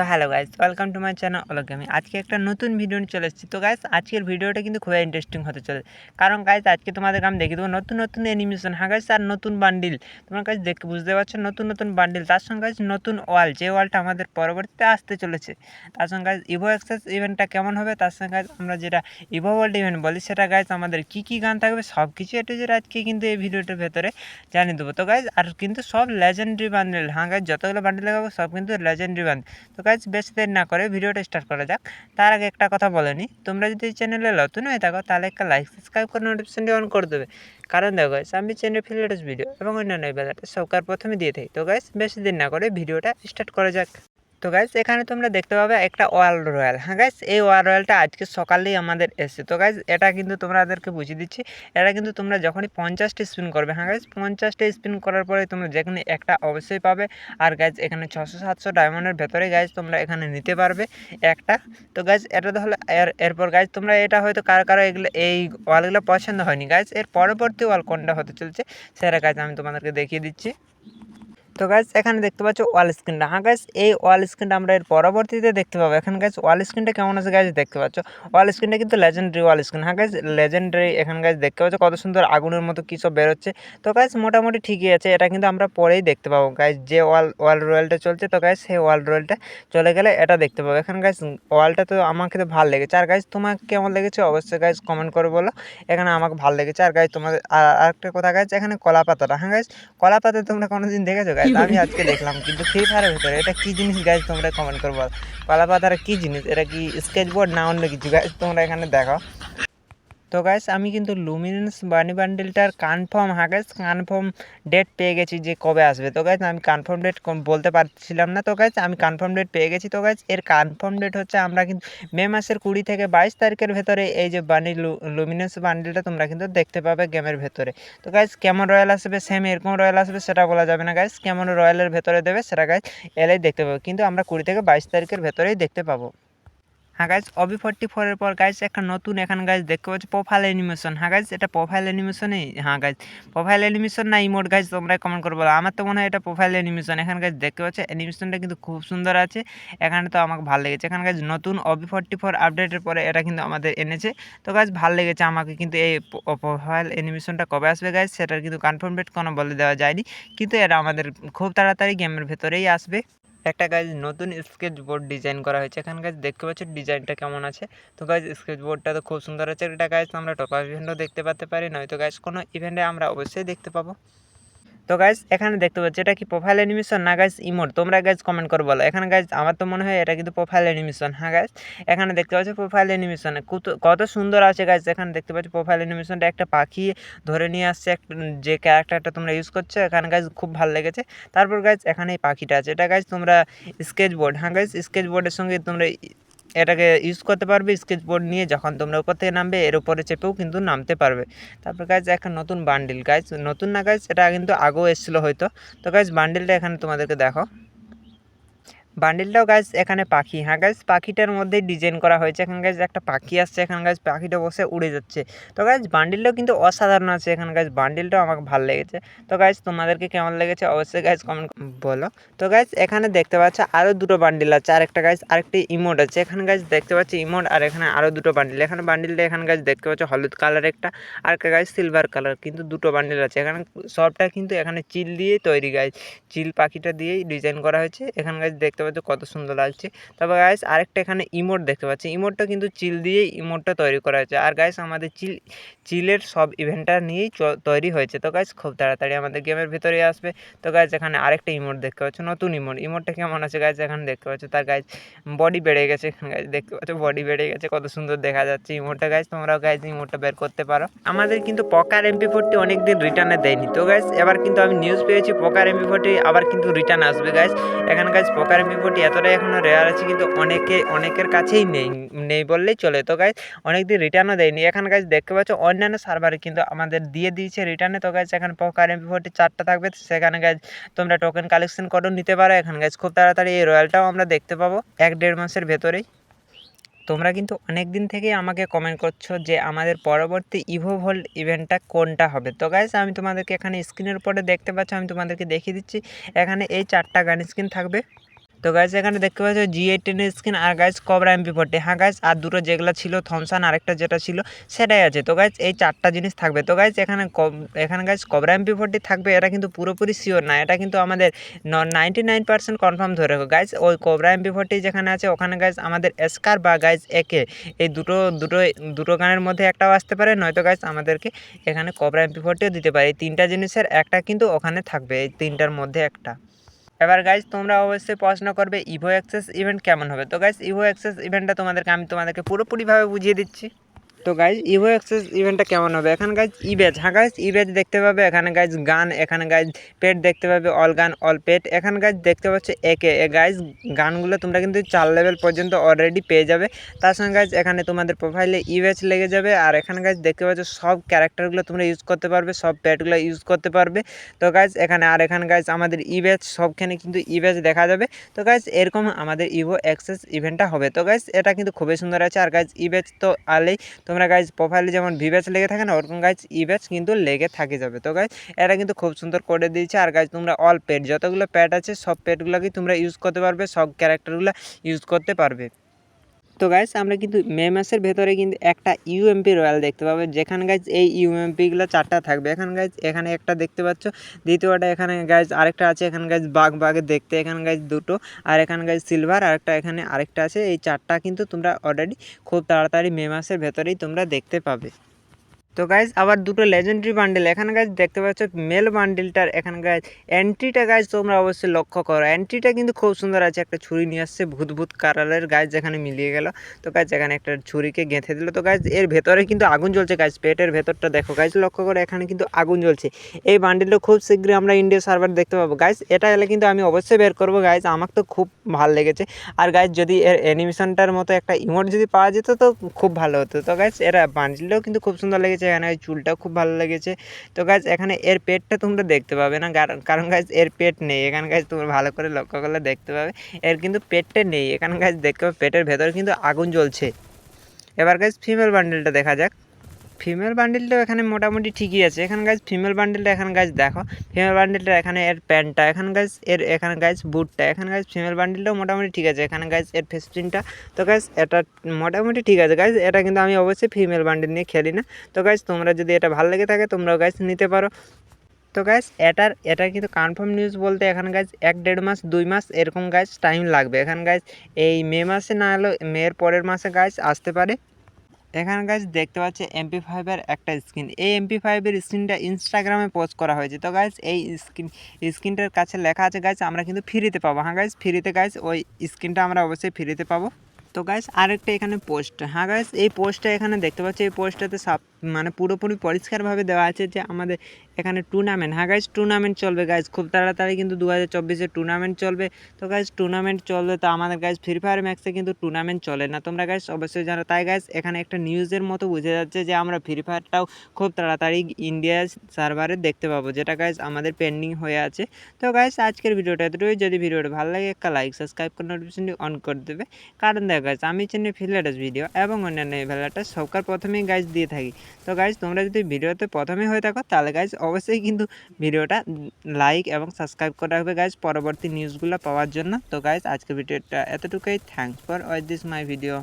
তো hello guys welcome to my channel অলগামি আজকে একটা নতুন ভিডিও নিয়ে চলে এসেছি। তো গাইজ আজকের ভিডিওটা কিন্তু খুবই ইন্টারেস্টিং হতে চলে কারণ গাইজ আজকে তোমাদের আমি দেখিয়ে দেবো নতুন নতুন অ্যানিমেশন হ্যাঁ গাইজ আর নতুন বান্ডিল তোমার কাছে দেখে বুঝতে পারছ, নতুন নতুন বান্ডিল তার সঙ্গে গাইজ নতুন ওয়াল যে ওয়ালটা আমাদের পরবর্তীতে আসতে চলেছে। তার সঙ্গে গাইজ ইভো এক্সেস ইভেন্টটা কেমন হবে? তার সঙ্গে গাইজ আমরা যেটা ইভো ওয়ার্ল্ড ইভেন্ট বলি, সেটা গাইজ আমাদের কী কী গান থাকবে? সব কিছু এটা যেটা আজকে কিন্তু এই ভিডিওটার ভেতরে জানিয়ে দেবো। তো গাইজ আর কিন্তু সব লেজেন্ডারি বান্ডিল হ্যাঁ গাইজ যতগুলো বান্ডিল লাগাবো, সব কিন্তু লেজেন্ডারি বান্ডিল তো গাইজ বেশি দেরি না করে ভিডিওটা স্টার্ট করা যাক। তার আগে একটা কথা বলেনি তোমরা যদি চ্যানেলে নতুন হয়ে থাকো, তাহলে একটা লাইক সাবস্ক্রাইব করে নোটিফিকেশনটি অন করে দেবে। কারণ দেখো আমি চ্যানেল ফিলেটেস ভিডিও এবং অন্যান্য বেলাটা সরকার প্রথমে দিয়ে থাকি। তো গাইজ বেশি দেরি না করে ভিডিওটা স্টার্ট করা যাক। তো গাইজ এখানে তোমরা দেখতে পাবে একটা ওয়ার্ল্ড রয়্যাল হ্যাঁ গাইজ এই ওয়ার্ল্ড রয়্যালটা আজকে সকালেই আমাদের এসেছে। তো গাইজ এটা কিন্তু তোমাদেরকে বুঝিয়ে দিচ্ছি। এটা কিন্তু তোমরা যখনই পঞ্চাশটি স্পিন করবে হ্যাঁ গাইজ পঞ্চাশটি স্পিন করার পরে তোমরা যেখানে একটা অবশ্যই পাবে। আর গাইজ এখানে ছশো সাতশো ডায়মন্ডের ভেতরে গাইজ তোমরা এখানে নিতে পারবে একটা। তো গাইজ এটা তাহলে এর, এরপর গাইজ তোমরা এটা হয়তো কারও কারও এগুলো, এই ওয়ালগুলো পছন্দ হয়নি। গাইজ এর পরবর্তী ওয়াল কোনটা হতে চলছে, সেটা গাইজ আমি তোমাদেরকে দেখিয়ে দিচ্ছি। তো গাইজ এখানে দেখতে পাচ্ছ ওয়াল স্ক্রিনটা হ্যাঁ গাইজ এই ওয়াল স্ক্রিনটা আমরা এর পরবর্তীতে দেখতে পাবো। এখানে গাইজ ওয়াল স্ক্রিনটা কেমন আছে গাইজ দেখতে পাচ্ছ? ওয়াল স্ক্রিনটা কিন্তু লেজেন্ডারি ওয়াল স্ক্রিন হ্যাঁ গাইজ লেজেন্ডারি এখানে গাইজ দেখতে পাচ্ছ কত সুন্দর আগুনের মতো কী সব বেরোচ্ছে। তো গাইজ মোটামুটি ঠিকই আছে, এটা কিন্তু আমরা পরেই দেখতে পাবো। গাইজ যে ওয়াল ওয়াল রয়্যালটা চলছে, তো গাইজ সেই ওয়াল রয়্যালটা চলে গেলে এটা দেখতে পাবো। এখানে গাইজ ওয়ালটা তো আমাকে তো ভালো লেগেছে। আর গাইজ তোমাকে কেমন লেগেছে অবশ্যই গাইজ কমেন্ট করে বলো। এখানে আমাকে ভালো লেগেছে। আর গাইজ তোমাদের, আর আরেকটা কথা গাইজ এখানে কলা পাতাটা হ্যাঁ গাইজ কলা পাতা তোমরা কোনোদিন দেখেছ গাইজ আমি আজকে দেখলাম কিন্তু ফ্রি ফায়ারের ভিতরে এটা কি জিনিস গাইজ তোমরা কমেন্ট করব পালা পাতাটা কি জিনিস? এটা কি স্কেচ বোর্ড না অন্য কিছু? গাইজ তোমরা এখানে দেখো। তো গাইস আমি কিন্তু লুমিনেন্স বানি বান্ডেলটার কনফার্ম গাইস কনফার্ম ডেট পেয়ে গেছি যে কবে আসবে। তো গাইস আমি কনফার্ম ডেট বলতে পারছিলাম না। তো গাইস আমি কনফার্ম ডেট পেয়ে গেছি। তো গাইস এর কনফার্ম ডেট হচ্ছে আমরা কিন্তু মে মাসের কুড়ি থেকে বাইশ তারিখের ভেতরে এই যে বানি লুমিনেন্স বান্ডেলটা তোমরা কিন্তু দেখতে পাবে গেমের ভেতরে। তো গাইস কেমন রয়্যাল আসবে? সেম এরকম রয়্যাল আসবে, সেটা বলা যাবে না গাইস কেমন রয়্যালের ভেতরে দেবে, সেটা গাইস এলেই দেখতে পাবো। কিন্তু আমরা কুড়ি থেকে বাইশ তারিখের ভেতরেই দেখতে পাবো। হ্যাঁ গাইজ অবি ফোর্টি ফোরের পর গাইজ একটা নতুন এখানে গাইজ দেখতে পাচ্ছি প্রোফাইল অ্যানিমেশন হ্যাঁ গাইজ এটা প্রোফাইল অ্যানিমেশনেই হ্যাঁ গাইজ প্রোফাইল অ্যানিমেশন না ইমোট গাইজ তোমরা কমেন্ট করে বলো। আমার তো মনে হয় এটা প্রোফাইল অ্যানিমেশন এখানে গাইজ দেখতে পাচ্ছি অ্যানিমেশনটা কিন্তু খুব সুন্দর আছে। এখানে তো আমাকে ভালো লেগেছে। এখানে গাইজ নতুন অবি ফোর্টি ফোর আপডেটের পরে এটা কিন্তু আমাদের এনেছে। তো গাইজ ভালো লেগেছে আমাকে কিন্তু এই প্রোফাইল অ্যানিমেশনটা কবে আসবে গাইজ সেটার কিন্তু কনফার্ম ডেট কোনো বলে দেওয়া যায়নি। কিন্তু এটা আমাদের খুব তাড়াতাড়ি গেমের ভেতরেই আসবে। একটা গাছ নতুন স্কেচ বোর্ড ডিজাইন করা হয়েছে। এখানে গাছ দেখতে পাচ্ছ ডিজাইনটা কেমন আছে? তো গাছ স্কেচ বোর্ডটা তো খুব সুন্দর আছে। এটা গাছ আমরা টপার ইভেন্টও দেখতে পাতে পারি, নয়তো গাছ কোনো ইভেন্টে আমরা অবশ্যই দেখতে পাবো। তো গাইজ এখানে দেখতে পাচ্ছি, এটা কি প্রোফাইল অ্যানিমেশন না গাইজ ইমোট তোমরা গাইজ কমেন্ট করে বলো। এখানে গাইজ আমার তো মনে হয় এটা কিন্তু প্রোফাইল অ্যানিমেশন হ্যাঁ গাইজ এখানে দেখতে পাচ্ছি প্রোফাইল অ্যানিমেশন কত সুন্দর আছে গাইজ এখানে দেখতে পাচ্ছি প্রোফাইল অ্যানিমেশনটা একটা পাখি ধরে নিয়ে আসছে একটা যে ক্যারেক্টারটা তোমরা ইউজ করছ, এখানে গাইজ খুব ভালো লেগেছে। তারপর গাইজ এখানে এই পাখিটা আছে। এটা গাইজ তোমরা স্কেচ বোর্ড হ্যাঁ গাইজ স্কেচ বোর্ডের সঙ্গে তোমরা এটাকে ইউজ করতে পারবে স্কেচ বোর্ড নিয়ে যখন তোমরা উপর থেকে নামবে, এর উপরে চেপেও কিন্তু নামতে পারবে। তারপর গাইজ একটা নতুন বান্ডিল গাছ নতুন না গাছ এটা কিন্তু আগেও এসেছিল হয়তো। তো গাইজ বান্ডিলটা এখানে তোমাদেরকে দেখো। বান্ডিলটাও গাছ এখানে পাখি। হ্যাঁ গাছ পাখিটার মধ্যেই ডিজাইন করা হয়েছে। এখানে গাছ একটা পাখি আসছে, এখানে গাছ পাখিটা বসে উড়ে যাচ্ছে। তো গাছ বান্ডিলটাও কিন্তু অসাধারণ আছে এখানে গাছ বান্ডিলটাও আমাকে ভালো লেগেছে। তো গাছ তোমাদেরকে কেমন লেগেছে অবশ্যই গাছ কমেন্ট বলো। তো গাছ এখানে দেখতে পাচ্ছ আরও দুটো বান্ডিল আছে আর একটা গাছ আরেকটি ইমোট আছে। এখানে গাছ দেখতে পাচ্ছি ইমোট আর এখানে আরও দুটো বান্ডিল। এখানে বান্ডিলটা এখানে গাছ দেখতে পাচ্ছ হলুদ কালার একটা, আর একটা গাছ সিলভার কালার কিন্তু দুটো বান্ডিল আছে। এখানে সবটা কিন্তু এখানে চিল দিয়েই তৈরি গাছ চিল পাখিটা দিয়েই ডিজাইন করা হয়েছে। এখানে গাছ দেখতে পাচ্ছ কত সুন্দর লাগছে। তবে গাইস আরেকটা এখানে ইমোট দেখতে পাচ্ছি। ইমোটটা কিন্তু চিল দিয়েই ইমোটটা তৈরি করা হয়েছে। আর গাইস আমাদের চিল, চিলের সব ইভেন্টটা নিয়েই তৈরি হয়েছে। তো গাইস খুব তাড়াতাড়ি আমাদের গেমের ভিতরে আসবে। তো গাইস এখানে আরেকটা ইমোট দেখতে পাচ্ছ, নতুন ইমোট। ইমোটটা কেমন আছে গাইস এখানে দেখতে পাচ্ছ। তার গাইস বডি বেড়ে গেছে। গাইস দেখতে পাচ্ছ বডি বেড়ে গেছে। কত সুন্দর দেখা যাচ্ছে ইমোটটা। গাইস তোমরাও গাইস ইমোটটা বের করতে পারো। আমাদের কিন্তু পকার এমপি ফোরটি অনেকদিন রিটার্নে দেয়নি। তো গাইস এবার কিন্তু আমি নিউজ পেয়েছি পকার এমপি ফোরটি আবার কিন্তু রিটার্ন আসবে গাইস এখানে গাইস পকার এমপি ফোরটি এতটাই এখনও রেয়ার আছে কিন্তু অনেকে, অনেকের কাছেই নেই নেই বললেই চলে। তো গাইজ অনেক দিন রিটার্নও দেয়নি। এখানে গাছ দেখতে পাচ্ছ, অন্যান্য সার্ভারে কিন্তু আমাদের দিয়ে দিয়েছে রিটার্নে তো গাইজ এখানে পকার এমপি ফোরটি চারটা থাকবে। সেখানে গাছ তোমরা টোকেন কালেকশন করো নিতে পারো। এখানে গাছ খুব তাড়াতাড়ি এই রয়্যালটাও আমরা দেখতে পাবো এক দেড় মাসের ভেতরেই। তোমরা কিন্তু অনেক দিন থেকেই আমাকে কমেন্ট করছ যে আমাদের পরবর্তী ইভো ভোল্ড ইভেন্টটা কোনটা হবে। তো গাইজ আমি তোমাদেরকে এখানে স্ক্রিনের উপরে দেখতে পাচ্ছ, আমি তোমাদেরকে দেখিয়ে দিচ্ছি। এখানে এই চারটা গান স্ক্রিন থাকবে। তো গাইজ এখানে দেখতে পাচ্ছ জি এইটেন স্ক্রিন আর গাইজ কবরা এমপি ফোরটি হ্যাঁ গাইজ আর দুটো যেগুলো ছিল থমসান আরেকটা যেটা ছিল, সেটাই আছে। তো গাইজ এই চারটা জিনিস থাকবে। তো গাইজ এখানে এখানে গাইজ কবরা এমপি ফোরটি থাকবে। এটা কিন্তু পুরোপুরি শিওর না। এটা কিন্তু আমাদের নাইনটি নাইন পার্সেন্ট কনফার্ম ধরে রাখো। গাইজ ওই কোবরা এমপি ফোরটি যেখানে আছে, ওখানে গাইজ আমাদের এসকার বা গাইজ একে এই দুটো দুটো দুটো গানের মধ্যে একটাও আসতে পারে। নয়তো গাইজ আমাদেরকে এখানে কবরা এমপি ফোরটিও দিতে পারে। এই তিনটা জিনিসের একটা কিন্তু ওখানে থাকবে। এই তিনটার মধ্যে একটা। এবার গাইজ তোমরা অবশ্যই প্রশ্ন করবে ইভো অ্যাক্সেস ইভেন্ট কেমন হবে? তো গাইজ ইভো অ্যাক্সেস ইভেন্টটা তোমাদেরকে আমি তোমাদেরকে পুরোপুরিভাবে বুঝিয়ে দিচ্ছি। তো গাইজ ইভো এক্সেস ইভেন্টটা কেমন হবে? এখানে গাইজ ইবেজ হ্যাঁ গাইজ ইবেজ দেখতে পাবে। এখানে গাইজ গান, এখানে গাইজ পেট দেখতে পাবে। অল গান অল পেট এখানে গাইজ দেখতে পাচ্ছ একে। এ গাইজ গানগুলো তোমরা কিন্তু চার লেভেল পর্যন্ত অলরেডি পেয়ে যাবে। তার সঙ্গে গাইজ এখানে তোমাদের প্রোফাইলে ইবেজ লেগে যাবে। আর এখানে গাইজ দেখতে পাচ্ছ সব ক্যারেক্টারগুলো তোমরা ইউজ করতে পারবে, সব পেটগুলো ইউজ করতে পারবে। তো গাইজ এখানে আর এখানে গাইজ আমাদের ইবেজ সবখানে কিন্তু ইবেজ দেখা যাবে। তো গাইজ এরকম আমাদের ইভো এক্সেস ইভেন্টটা হবে। তো গাইজ এটা কিন্তু খুবই সুন্দর আছে। আর গাইজ ইবেজ তো আলেই। তোমরা গাইজ প্রোফাইলে যেমন ভিবেজ লেগে থাকে না, ওরকম গাইজ ব্যাচ কিন্তু লেগে থাকে যাবে। তো গাইজ এটা কিন্তু খুব সুন্দর করে দিয়েছে। আর গাইজ তোমরা অল পেট যতগুলো প্যাড আছে, সব পেটগুলোকেই তোমরা ইউজ করতে পারবে, সব ক্যারেক্টারগুলো ইউজ করতে পারবে। তো গাইস আমরা কিন্তু মে মাসের ভেতরে কিন্তু একটা ইউএমপি রয়্যাল দেখতে পাবো। যেখানে গাইজ এই ইউএমপিগুলো চারটা থাকবে। এখানে গাইজ এখানে একটা দেখতে পাচ্ছ। দ্বিতীয়টা এখানে গাইজ আরেকটা আছে। এখানে গাইজ বাঘ, বাঘে দেখতে এখানে গাইজ দুটো। আর এখানে গাইজ সিলভার আরেকটা এখানে আরেকটা আছে। এই চারটা কিন্তু তোমরা অলরেডি খুব তাড়াতাড়ি মে মাসের ভেতরেই তোমরা দেখতে পাবে। তো গাইজ আবার দুটো লেজেন্ডারি বান্ডেল এখানে গাইজ দেখতে পাচ্ছ মেল বান্ডেলটার এখানে গাছ এন্ট্রিটা গাইজ তোমরা অবশ্যই লক্ষ্য করো। এন্ট্রিটা কিন্তু খুব সুন্দর আছে, একটা ছুরি নিয়ে আসছে ভূত ভূত কালারের গাইজ যেখানে মিলিয়ে গেল। তো গাইজ এখানে একটা ছুরিকে গেঁথে দিল। তো গাইজ এর ভেতরে কিন্তু আগুন জ্বলছে গাইজ পেটের ভেতরটা দেখো গাইজ লক্ষ্য করে, এখানে কিন্তু আগুন জ্বলছে। এই বান্ডেলটা খুব শীঘ্রই আমরা ইন্ডিয়া সার্ভার দেখতে পাবো। গাইজ এটা এলে কিন্তু আমি অবশ্যই বের করব। গাইজ আমার তো খুব ভালো লেগেছে। আর গাইজ যদি এর অ্যানিমেশনটার মতো একটা ইমোট যদি পাওয়া যেত, তো খুব ভালো হতো। তো গাইজ এরা বান্ডেলটাও কিন্তু খুব সুন্দর লেগেছে। এখানে ওই চুলটাও খুব ভালো লেগেছে। তো গাছ এখানে এর পেটটা তোমরা দেখতে পাবে না কারণ গাছ এর পেট নেই। এখানে গাছ তোমরা ভালো করে লক্ষ্য করলে দেখতে পাবে, এর কিন্তু পেটটা নেই। এখানে গাছ দেখতে পাবে পেটের ভেতরে কিন্তু আগুন জ্বলছে। এবার গাছ ফিমেল বান্ডেলটা দেখা যাক। ফিমেল বান্ডেলটাও এখানে মোটামুটি ঠিকই আছে। এখানে গাইজ ফিমেল বান্ডেলটা এখানে গাইজ দেখো। ফিমেল বান্ডেলটা এখানে এর প্যান্টটা, এখানে গাইজ এর, এখানে গাইজ বুটটা এখানে গাইজ ফিমেল বান্ডেলটাও মোটামুটি ঠিক আছে। এখানে গাইজ এর ফেস্টিনটা তো গাইজ এটা মোটামুটি ঠিক আছে। গাইজ এটা কিন্তু আমি অবশ্যই ফিমেল বান্ডেল নিয়ে খেলি না। তো গাইজ তোমরা যদি এটা ভালো লেগে থাকে, তোমরাও গাইজ নিতে পারো। তো গাইজ এটার, এটা কিন্তু কনফার্ম নিউজ বলতে এখানে গাইজ এক দেড় মাস, দুই মাস এরকম গাইজ টাইম লাগবে। এখানে গাইজ এই মে মাসে না হলেও মেয়ের পরের মাসে গাইজ আসতে পারে। এখানে গাছ দেখতে পাচ্ছি এমপি ফাইভের একটা স্ক্রিন এই এমপি ফাইভের স্ক্রিনটা ইনস্টাগ্রামে পোস্ট করা হয়েছে। তো গাছ এই স্ক্রিন স্ক্রিনটার কাছে লেখা আছে গাছ আমরা কিন্তু ফ্রিতে পাবো। হ্যাঁ গাছ ফ্রিতে গাছ ওই স্ক্রিনটা আমরা অবশ্যই ফ্রিতে পাবো। তো গাছ আরেকটা এখানে পোস্ট হ্যাঁ গাছ এই পোস্টটা এখানে দেখতে পাচ্ছি, এই পোস্টটাতে সাপ মানে পুরোপুরি পরিষ্কারভাবে দেওয়া আছে যে আমাদের এখানে টুর্নামেন্ট হ্যাঁ গাইজ টুর্নামেন্ট চলবে গাইজ খুব তাড়াতাড়ি কিন্তু দু হাজার চব্বিশে টুর্নামেন্ট চলবে। তো গাইজ টুর্নামেন্ট চলবে তো আমাদের গাইজ ফ্রি ফায়ার ম্যাক্সে কিন্তু টুর্নামেন্ট চলে না। তোমরা গাইজ অবশ্যই জানো, তাই গাইজ এখানে একটা নিউজের মতো বোঝা যাচ্ছে যে আমরা ফ্রি ফায়ারটাও খুব তাড়াতাড়ি ইন্ডিয়া সার্ভারে দেখতে পাবো, যেটা গাইজ আমাদের পেন্ডিং হয়ে আছে। তো গাইজ আজকের ভিডিওটা এতটুকুই। যদি ভিডিওটা ভালো লাগে, একটা লাইক সাবস্ক্রাইব করে নোটিফিকেশনটি অন করে দেবে। কারণ দেখ গাইজ আমি চ্যানেল ফিল্ডার্স ভিডিও এবং অন্যান্য ভ্যালাটা সবকার প্রথমেই গাইজ দিয়ে থাকি। তো গাইজ তোমরা যদি ভিডিওতে প্রথমে হয়ে থাকো, তাহলে গাইজ অবশ্যই কিন্তু ভিডিওটা লাইক এবং সাবস্ক্রাইব করে রাখবে গাইজ পরবর্তী নিউজগুলো পাওয়ার জন্য। তো গাইজ আজকের ভিডিওটা এতটুকুই। Thanks for watch this my video